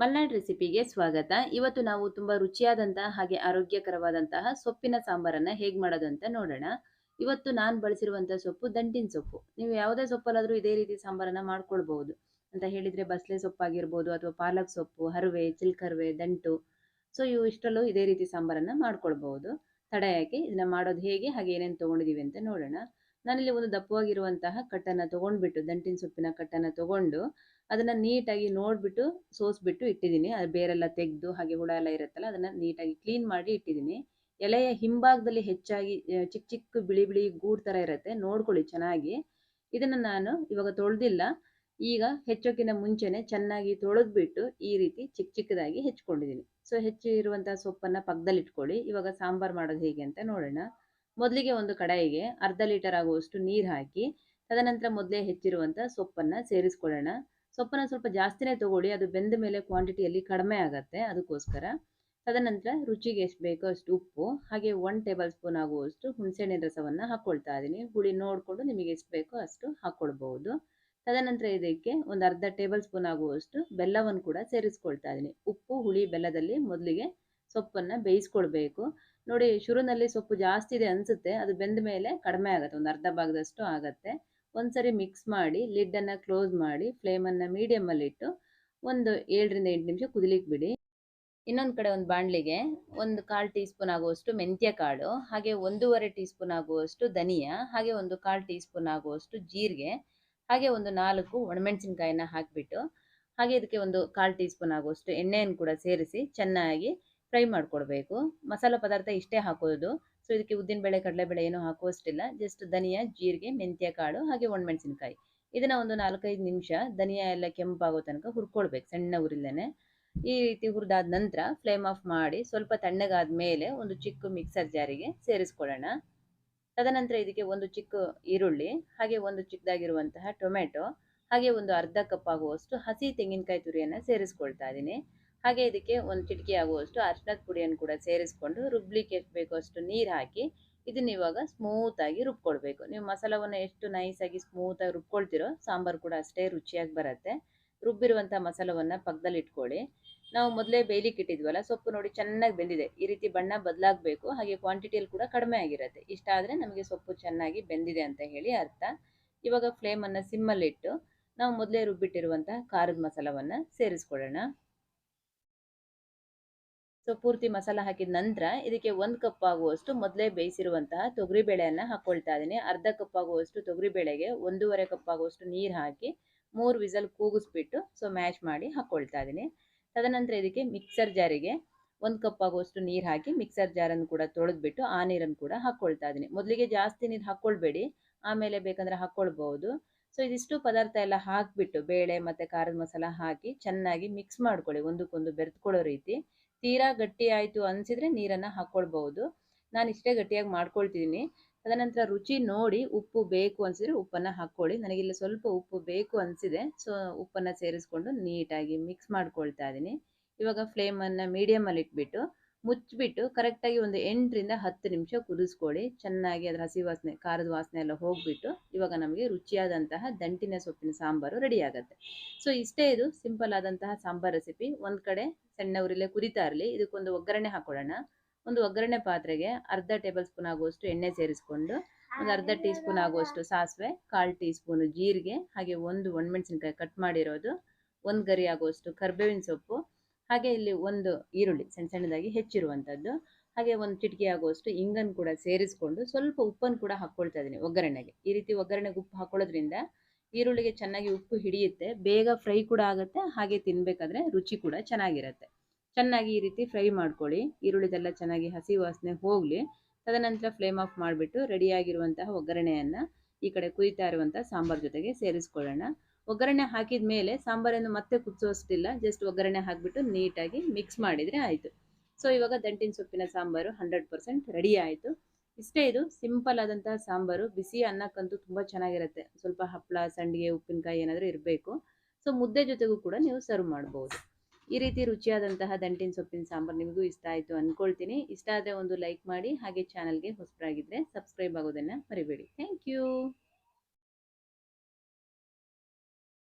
ಮಲ್ನಾಡ್ ರೆಸಿಪಿಗೆ ಸ್ವಾಗತ. ಇವತ್ತು ನಾವು ತುಂಬ ರುಚಿಯಾದಂತಹ ಹಾಗೆ ಆರೋಗ್ಯಕರವಾದಂತಹ ಸೊಪ್ಪಿನ ಸಾಂಬಾರನ್ನ ಹೇಗೆ ಮಾಡೋದು ಅಂತ ನೋಡೋಣ. ಇವತ್ತು ನಾನು ಬಳಸಿರುವಂತಹ ಸೊಪ್ಪು ದಂಟಿನ ಸೊಪ್ಪು. ನೀವು ಯಾವುದೇ ಸೊಪ್ಪಲ್ಲಾದರೂ ಇದೇ ರೀತಿ ಸಾಂಬಾರನ್ನ ಮಾಡ್ಕೊಳ್ಬಹುದು. ಅಂತ ಹೇಳಿದ್ರೆ ಬಸಳೆ ಸೊಪ್ಪಾಗಿರ್ಬೋದು ಅಥವಾ ಪಾಲಕ್ ಸೊಪ್ಪು, ಹರುವೆ, ಚಿಲ್ಕರ್ವೆ, ದಂಟು. ಸೊ ಇವು ಇಷ್ಟರಲ್ಲೂ ಇದೇ ರೀತಿ ಸಾಂಬಾರನ್ನ ಮಾಡ್ಕೊಳ್ಬಹುದು. ತಡ ಇದನ್ನ ಮಾಡೋದು ಹೇಗೆ? ಹಾಗೆ ಏನೇನು ತೊಗೊಂಡಿದ್ದೀವಿ ಅಂತ ನೋಡೋಣ. ನಾನಿಲ್ಲಿ ಒಂದು ದಪ್ಪವಾಗಿರುವಂತಹ ಕಟ್ಟನ್ನು ತೊಗೊಂಡ್ಬಿಟ್ಟು, ದಂಟಿನ ಸೊಪ್ಪಿನ ಕಟ್ಟನ್ನು ತೊಗೊಂಡು ಅದನ್ನು ನೀಟಾಗಿ ನೋಡಿಬಿಟ್ಟು, ಸೋಸ್ಬಿಟ್ಟು ಇಟ್ಟಿದ್ದೀನಿ. ಅದು ಬೇರೆಲ್ಲ ತೆಗೆದು, ಹಾಗೆ ಹುಳ ಎಲ್ಲ ಇರುತ್ತಲ್ಲ, ಅದನ್ನು ನೀಟಾಗಿ ಕ್ಲೀನ್ ಮಾಡಿ ಇಟ್ಟಿದ್ದೀನಿ. ಎಲೆಯ ಹಿಂಭಾಗದಲ್ಲಿ ಹೆಚ್ಚಾಗಿ ಚಿಕ್ಕ ಚಿಕ್ಕ ಬಿಳಿ ಬಿಳಿ ಗೂಡ್ ಥರ ಇರುತ್ತೆ. ನೋಡ್ಕೊಳ್ಳಿ ಚೆನ್ನಾಗಿ. ಇದನ್ನು ನಾನು ಇವಾಗ ತೊಳೆದಿಲ್ಲ. ಈಗ ಹೆಚ್ಚೋಕ್ಕಿಂತ ಮುಂಚೆನೆ ಚೆನ್ನಾಗಿ ತೊಳೆದ್ಬಿಟ್ಟು ಈ ರೀತಿ ಚಿಕ್ಕ ಚಿಕ್ಕದಾಗಿ ಹೆಚ್ಕೊಂಡಿದ್ದೀನಿ. ಸೊ, ಹೆಚ್ಚಿರುವಂತಹ ಸೊಪ್ಪನ್ನು ಪಕ್ಕದಲ್ಲಿ ಇಟ್ಕೊಳ್ಳಿ ಇವಾಗ ಸಾಂಬಾರು ಮಾಡೋದು ಹೇಗೆ ಅಂತ ನೋಡೋಣ. ಮೊದಲಿಗೆ ಒಂದು ಕಡಾಯಿಗೆ ಅರ್ಧ ಲೀಟರ್ ಆಗುವಷ್ಟು ನೀರು ಹಾಕಿ, ತದನಂತರ ಮೊದಲೇ ಹೆಚ್ಚಿರುವಂಥ ಸೊಪ್ಪನ್ನು ಸೇರಿಸ್ಕೊಳ್ಳೋಣ. ಸೊಪ್ಪನ್ನು ಸ್ವಲ್ಪ ಜಾಸ್ತಿನೇ ತಗೊಳ್ಳಿ, ಅದು ಬೆಂದ ಮೇಲೆ ಕ್ವಾಂಟಿಟಿಯಲ್ಲಿ ಕಡಿಮೆ ಆಗುತ್ತೆ ಅದಕ್ಕೋಸ್ಕರ. ತದನಂತರ ರುಚಿಗೆ ಎಷ್ಟು ಬೇಕೋ ಅಷ್ಟು ಉಪ್ಪು, ಹಾಗೆ ಒನ್ ಟೇಬಲ್ ಸ್ಪೂನ್ ಆಗುವಷ್ಟು ಹುಣಸೆಹಣ್ಣಿನ ರಸವನ್ನು ಹಾಕ್ಕೊಳ್ತಾ ಇದ್ದೀನಿ ಹುಳಿ ನೋಡಿಕೊಂಡು ನಿಮಗೆ ಎಷ್ಟು ಬೇಕೋ ಅಷ್ಟು ಹಾಕ್ಕೊಳ್ಬಹುದು ತದನಂತರ ಇದಕ್ಕೆ ಒಂದು ಅರ್ಧ ಟೇಬಲ್ ಸ್ಪೂನ್ ಆಗುವಷ್ಟು ಬೆಲ್ಲವನ್ನು ಕೂಡ ಸೇರಿಸ್ಕೊಳ್ತಾ ಇದ್ದೀನಿ ಉಪ್ಪು, ಹುಳಿ, ಬೆಲ್ಲದಲ್ಲಿ ಮೊದಲಿಗೆ ಸೊಪ್ಪನ್ನು ಬೇಯಿಸ್ಕೊಳ್ಬೇಕು. ನೋಡಿ ಶುರುನಲ್ಲಿ ಸೊಪ್ಪು ಜಾಸ್ತಿ ಇದೆ ಅನಿಸುತ್ತೆ, ಅದು ಬೆಂದ ಮೇಲೆ ಕಡಿಮೆ ಆಗುತ್ತೆ, ಒಂದು ಅರ್ಧ ಭಾಗದಷ್ಟು ಆಗುತ್ತೆ. ಒಂದ್ಸರಿ ಮಿಕ್ಸ್ ಮಾಡಿ, ಲಿಡ್ಡನ್ನು ಕ್ಲೋಸ್ ಮಾಡಿ, ಫ್ಲೇಮನ್ನು ಮೀಡಿಯಮಲ್ಲಿಟ್ಟು ಒಂದು ಏಳರಿಂದ ಎಂಟು ನಿಮಿಷ ಕುದಿಲಿಕ್ಕೆ ಬಿಡಿ. ಇನ್ನೊಂದು ಕಡೆ ಒಂದು ಬಾಣಲಿಗೆ ಒಂದು ಕಾಲು ಟೀ ಸ್ಪೂನ್ ಆಗುವಷ್ಟು ಮೆಂತ್ಯ ಕಾಳು ಹಾಗೆ ಒಂದೂವರೆ ಟೀ ಸ್ಪೂನ್ ಆಗುವಷ್ಟು ಧನಿಯಾ, ಹಾಗೆ ಒಂದು ಕಾಲು ಟೀ ಸ್ಪೂನ್ ಆಗುವಷ್ಟು ಜೀರಿಗೆ, ಹಾಗೆ ಒಂದು ನಾಲ್ಕು ಒಣಮೆಣಸಿನ್ಕಾಯಿನ ಹಾಕಿಬಿಟ್ಟು, ಹಾಗೆ ಇದಕ್ಕೆ ಒಂದು ಕಾಲು ಟೀ ಸ್ಪೂನ್ ಆಗುವಷ್ಟು ಎಣ್ಣೆಯನ್ನು ಕೂಡ ಸೇರಿಸಿ ಚೆನ್ನಾಗಿ ಫ್ರೈ ಮಾಡ್ಕೊಡ್ಬೇಕು. ಮಸಾಲ ಪದಾರ್ಥ ಇಷ್ಟೇ ಹಾಕೋದು. ಸೊ ಇದಕ್ಕೆ ಉದ್ದಿನಬೇಳೆ ಕಡಲೆಬೇಳೆ ಏನೂ ಹಾಕುವಷ್ಟಿಲ್ಲ. ಜಸ್ಟ್ ಧನಿಯಾ, ಜೀರಿಗೆ, ಮೆಂತ್ಯ ಕಾಳು, ಹಾಗೆ ಒಣಮೆಣಸಿನ್ಕಾಯಿ. ಇದನ್ನ ಒಂದು ನಾಲ್ಕೈದು ನಿಮಿಷ ಧನಿಯಾ ಎಲ್ಲ ಕೆಂಪಾಗೋ ತನಕ ಹುರ್ಕೊಳ್ಬೇಕು. ಸಣ್ಣ ಉರಿಲೇನೆ ಈ ರೀತಿ ಹುರಿದಾದ ನಂತರ ಫ್ಲೇಮ್ ಆಫ್ ಮಾಡಿ ಸ್ವಲ್ಪ ತಣ್ಣಗಾದ ಮೇಲೆ ಒಂದು ಚಿಕ್ಕ ಮಿಕ್ಸರ್ ಜಾರಿಗೆ ಸೇರಿಸ್ಕೊಳ್ಳೋಣ. ತದನಂತರ ಇದಕ್ಕೆ ಒಂದು ಚಿಕ್ಕ ಈರುಳ್ಳಿ, ಹಾಗೆ ಒಂದು ಚಿಕ್ಕದಾಗಿರುವಂತಹ ಟೊಮೆಟೊ ಹಾಗೆ ಒಂದು ಅರ್ಧ ಕಪ್ ಆಗುವಷ್ಟು ಹಸಿ ತೆಂಗಿನಕಾಯಿ ತುರಿಯನ್ನು ಸೇರಿಸ್ಕೊಳ್ತಾ ಇದ್ದೀನಿ. ಹಾಗೆ ಇದಕ್ಕೆ ಒಂದು ಚಿಟಿಕೆ ಆಗುವಷ್ಟು ಅರ್ಶಿನದ ಪುಡಿಯನ್ನು ಕೂಡ ಸೇರಿಸ್ಕೊಂಡು ರುಬ್ಲಿಕ್ಕೆ ಎಷ್ಟು ಬೇಕೋ ಅಷ್ಟು ನೀರು ಹಾಕಿ ಇದನ್ನ ಇವಾಗ ಸ್ಮೂತಾಗಿ ರುಬ್ಕೊಳ್ಬೇಕು. ನೀವು ಮಸಾಲವನ್ನು ಎಷ್ಟು ನೈಸಾಗಿ ಸ್ಮೂತಾಗಿ ರುಬ್ಕೊಳ್ತಿರೋ ಸಾಂಬಾರು ಕೂಡ ಅಷ್ಟೇ ರುಚಿಯಾಗಿ ಬರುತ್ತೆ. ರುಬ್ಬಿರುವಂಥ ಮಸಾಲವನ್ನು ಪಕ್ಕದಲ್ಲಿ ಇಟ್ಕೊಳ್ಳಿ. ನಾವು ಮೊದಲೇ ಬೇಯ್ಲಿಕ್ಕೆ ಇಟ್ಟಿದ್ವಲ್ಲ, ಸೊಪ್ಪು ನೋಡಿ ಚೆನ್ನಾಗಿ ಬೆಂದಿದೆ. ಈ ರೀತಿ ಬಣ್ಣ ಬದಲಾಗಬೇಕು, ಹಾಗೆ ಕ್ವಾಂಟಿಟಿಯಲ್ಲಿ ಕೂಡ ಕಡಿಮೆ ಆಗಿರುತ್ತೆ. ಇಷ್ಟ ಆದರೆ ನಮಗೆ ಸೊಪ್ಪು ಚೆನ್ನಾಗಿ ಬೆಂದಿದೆ ಅಂತ ಹೇಳಿ ಅರ್ಥ. ಇವಾಗ ಫ್ಲೇಮನ್ನು ಸಿಮ್ಮಲ್ಲಿಟ್ಟು ನಾವು ಮೊದಲೇ ರುಬ್ಬಿಟ್ಟಿರುವಂತಹ ಖಾರದ ಮಸಾಲವನ್ನು ಸೇರಿಸ್ಕೊಳ್ಳೋಣ. ಸೊ ಪೂರ್ತಿ ಮಸಾಲ ಹಾಕಿದ ನಂತರ ಇದಕ್ಕೆ ಒಂದು ಕಪ್ ಆಗುವಷ್ಟು ಮೊದಲೇ ಬೇಯಿಸಿರುವಂತಹ ತೊಗರಿಬೇಳೆಯನ್ನು ಹಾಕ್ಕೊಳ್ತಾ ಇದ್ದೀನಿ. ಅರ್ಧ ಕಪ್ ಆಗುವಷ್ಟು ತೊಗರಿಬೇಳೆಗೆ ಒಂದೂವರೆ ಕಪ್ ಆಗುವಷ್ಟು ನೀರು ಹಾಕಿ ಮೂರು ವಿಸಲ್ ಕೂಗಿಸ್ಬಿಟ್ಟು ಸೊ ಮ್ಯಾಚ್ ಮಾಡಿ ಹಾಕ್ಕೊಳ್ತಾ ಇದ್ದೀನಿ. ತದನಂತರ ಇದಕ್ಕೆ ಮಿಕ್ಸರ್ ಜಾರಿಗೆ ಒಂದು ಕಪ್ ಆಗುವಷ್ಟು ನೀರು ಹಾಕಿ ಮಿಕ್ಸರ್ ಜಾರನ್ನು ಕೂಡ ತೊಳೆದ್ಬಿಟ್ಟು ಆ ನೀರನ್ನು ಕೂಡ ಹಾಕ್ಕೊಳ್ತಾ ಇದ್ದೀನಿ. ಮೊದಲಿಗೆ ಜಾಸ್ತಿ ನೀರು ಹಾಕ್ಕೊಳ್ಬೇಡಿ ಆಮೇಲೆ ಬೇಕಂದ್ರೆ ಹಾಕ್ಕೊಳ್ಬಹುದು ಸೊ ಇದಿಷ್ಟು ಪದಾರ್ಥ ಎಲ್ಲ ಹಾಕಿಬಿಟ್ಟು ಬೇಳೆ ಮತ್ತು ಖಾರದ ಮಸಾಲ ಹಾಕಿ ಚೆನ್ನಾಗಿ ಮಿಕ್ಸ್ ಮಾಡ್ಕೊಳ್ಳಿ. ಒಂದಕ್ಕೊಂದು ಬೆರೆತ್ಕೊಳ್ಳೋ ರೀತಿ ತೀರಾ ಗಟ್ಟಿ ಆಯಿತು ಅನಿಸಿದ್ರೆ ನೀರನ್ನು ಹಾಕ್ಕೊಳ್ಬಹುದು ನಾನು ಇಷ್ಟೇ ಗಟ್ಟಿಯಾಗಿ ಮಾಡ್ಕೊಳ್ತಿದ್ದೀನಿ ತದನಂತರ ರುಚಿ ನೋಡಿ ಉಪ್ಪು ಬೇಕು ಅನಿಸಿದ್ರೆ ಉಪ್ಪನ್ನು ಹಾಕ್ಕೊಳ್ಳಿ. ನನಗಿಲ್ಲಿ ಸ್ವಲ್ಪ ಉಪ್ಪು ಬೇಕು ಅನಿಸಿದೆ. ಸೊ, ಉಪ್ಪನ್ನು ಸೇರಿಸ್ಕೊಂಡು ನೀಟಾಗಿ ಮಿಕ್ಸ್ ಮಾಡ್ಕೊಳ್ತಾ ಇದ್ದೀನಿ ಇವಾಗ ಫ್ಲೇಮನ್ನು ಮೀಡಿಯಮಲ್ಲಿ ಇಟ್ಬಿಟ್ಟು ಮುಚ್ಚಿಬಿಟ್ಟು ಕರೆಕ್ಟಾಗಿ ಒಂದು ಎಂಟರಿಂದ ಹತ್ತು ನಿಮಿಷ ಕುದಿಸ್ಕೊಳ್ಳಿ. ಚೆನ್ನಾಗಿ ಅದರ ಹಸಿ ವಾಸನೆ, ಖಾರದ ವಾಸನೆ ಎಲ್ಲ ಹೋಗ್ಬಿಟ್ಟು ಇವಾಗ ನಮಗೆ ರುಚಿಯಾದಂತಹ ದಂಟಿನ ಸೊಪ್ಪಿನ ಸಾಂಬಾರು ರೆಡಿ ಆಗುತ್ತೆ. ಸೊ ಇಷ್ಟೇ ಇದು ಸಿಂಪಲ್ ಆದಂತಹ ಸಾಂಬಾರ್ ರೆಸಿಪಿ ಒಂದು ಕಡೆ ಸಣ್ಣ ಕುದಿತಾ ಇರಲಿ. ಇದಕ್ಕೊಂದು ಒಗ್ಗರಣೆ ಹಾಕೊಳ್ಳೋಣ. ಒಂದು ಒಗ್ಗರಣೆ ಪಾತ್ರೆಗೆ ಅರ್ಧ ಟೇಬಲ್ ಸ್ಪೂನ್ ಆಗುವಷ್ಟು ಎಣ್ಣೆ ಸೇರಿಸ್ಕೊಂಡು, ಒಂದು ಅರ್ಧ ಟೀ ಸ್ಪೂನ್ ಆಗುವಷ್ಟು ಸಾಸಿವೆ, ಕಾಲು ಟೀ ಸ್ಪೂನು ಜೀರಿಗೆ, ಹಾಗೆ ಒಂದು ಒಣಮೆಣಸಿನ್ಕಾಯಿ ಕಟ್ ಮಾಡಿರೋದು, ಒಂದು ಗರಿ ಆಗುವಷ್ಟು ಕರ್ಬೇವಿನ ಸೊಪ್ಪು ಹಾಗೆ ಇಲ್ಲಿ ಒಂದು ಈರುಳ್ಳಿ ಸಣ್ಣ ಸಣ್ಣದಾಗಿ ಹೆಚ್ಚಿರುವಂಥದ್ದು ಹಾಗೆ ಒಂದು ಚಿಟಿಕೆ ಆಗುವಷ್ಟು ಇಂಗನ್ನು ಕೂಡ ಸೇರಿಸ್ಕೊಂಡು ಸ್ವಲ್ಪ ಉಪ್ಪನ್ನು ಕೂಡ ಹಾಕ್ಕೊಳ್ತಾ ಇದ್ದೀನಿ ಒಗ್ಗರಣೆಗೆ. ಈ ರೀತಿ ಒಗ್ಗರಣೆಗೆ ಉಪ್ಪು ಹಾಕೊಳ್ಳೋದ್ರಿಂದ ಈರುಳ್ಳಿಗೆ ಚೆನ್ನಾಗಿ ಉಪ್ಪು ಹಿಡಿಯುತ್ತೆ, ಬೇಗ ಫ್ರೈ ಕೂಡ ಆಗುತ್ತೆ, ಹಾಗೆ ತಿನ್ನಬೇಕಾದ್ರೆ ರುಚಿ ಕೂಡ ಚೆನ್ನಾಗಿರುತ್ತೆ. ಚೆನ್ನಾಗಿ ಈ ರೀತಿ ಫ್ರೈ ಮಾಡ್ಕೊಳ್ಳಿ, ಈರುಳ್ಳಿದೆಲ್ಲ ಚೆನ್ನಾಗಿ ಹಸಿ ವಾಸನೆ ಹೋಗಲಿ, ತದನಂತರ ಫ್ಲೇಮ್ ಆಫ್ ಮಾಡಿಬಿಟ್ಟು ರೆಡಿಯಾಗಿರುವಂತಹ ಒಗ್ಗರಣೆಯನ್ನು ಈ ಕಡೆ ಕುಯ್ತಾ ಇರುವಂಥ ಸಾಂಬಾರ್ ಜೊತೆಗೆ ಸೇರಿಸ್ಕೊಳ್ಳೋಣ. ಒಗ್ಗರಣೆ ಹಾಕಿದ ಮೇಲೆ ಸಾಂಬಾರನ್ನು ಮತ್ತೆ ಕುದಿಸೋಷ್ಟಿಲ್ಲ ಜಸ್ಟ್ ಒಗ್ಗರಣೆ ಹಾಕಿಬಿಟ್ಟು ನೀಟಾಗಿ ಮಿಕ್ಸ್ ಮಾಡಿದರೆ ಆಯಿತು. ಸೊ ಇವಾಗ ದಂಟಿನ ಸೊಪ್ಪಿನ ಸಾಂಬಾರು ಹಂಡ್ರೆಡ್ ಪರ್ಸೆಂಟ್ ರೆಡಿ ಆಯಿತು. ಇಷ್ಟೇ ಇದು ಸಿಂಪಲ್ ಆದಂತಹ ಸಾಂಬಾರು, ಬಿಸಿ ಅನ್ನಕ್ಕಂತೂ ತುಂಬ ಚೆನ್ನಾಗಿರುತ್ತೆ. ಸ್ವಲ್ಪ ಹಪ್ಪಳ ಸಂಡಿಗೆ, ಉಪ್ಪಿನಕಾಯಿ ಏನಾದರೂ ಇರಬೇಕು. ಸೊ ಮುದ್ದೆ ಜೊತೆಗೂ ಕೂಡ ನೀವು ಸರ್ವ್ ಮಾಡ್ಬೋದು. ಈ ರೀತಿ ರುಚಿಯಾದಂತಹ ದಂಟಿನ ಸೊಪ್ಪಿನ ಸಾಂಬಾರು ನಿಮಗೂ ಇಷ್ಟ ಆಯಿತು ಅಂದ್ಕೊಳ್ತೀನಿ ಇಷ್ಟ ಆದರೆ ಒಂದು ಲೈಕ್ ಮಾಡಿ, ಹಾಗೆ ಚಾನಲ್ಗೆ ಹೊಸಬರಾಗಿದ್ದರೆ ಸಬ್ಸ್ಕ್ರೈಬ್ ಆಗೋದನ್ನು ಮರಿಬೇಡಿ. Thank you